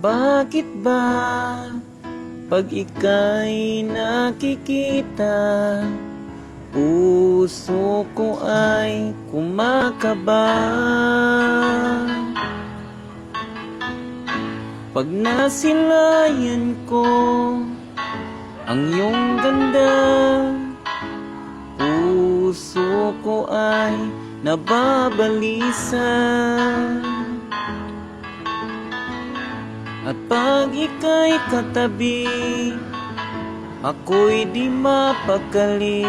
Bakit ba pag ika'y nakikita Puso ko ay kumakaba? Pag nasilayan ko ang iyong ganda Puso ko ay nababalisa At pag ika'y katabi Ako'y di mapakali.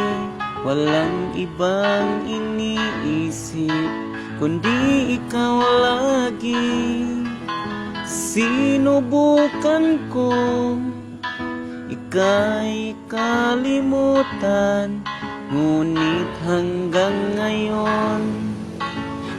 Walang ibang iniisip Kundi ikaw lagi. Sinubukan ko Ika'y kalimutan. Ngunit hanggang ngayon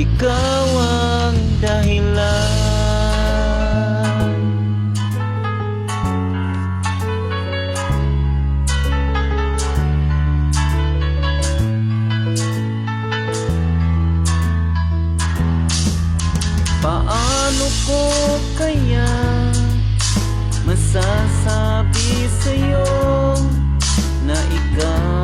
ikaw ang dahilan. Paano ko kaya masasabi sa'yo na ikaw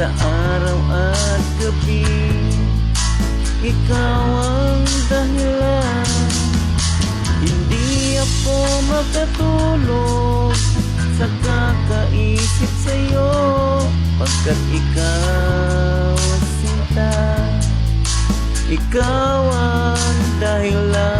Sa araw at gabi. Ikaw ang dahilan. Hindi ako makatulog Sa kakaisip sa'yo Pagkat ikaw sinta. Ikaw ang dahilan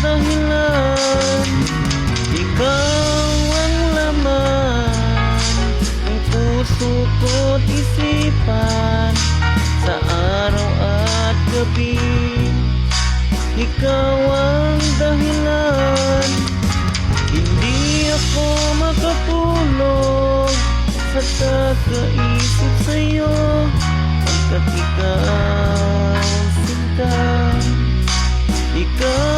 makatulog Sa kakaisip sa'yo. Pagkat ikaw sinta Ikaw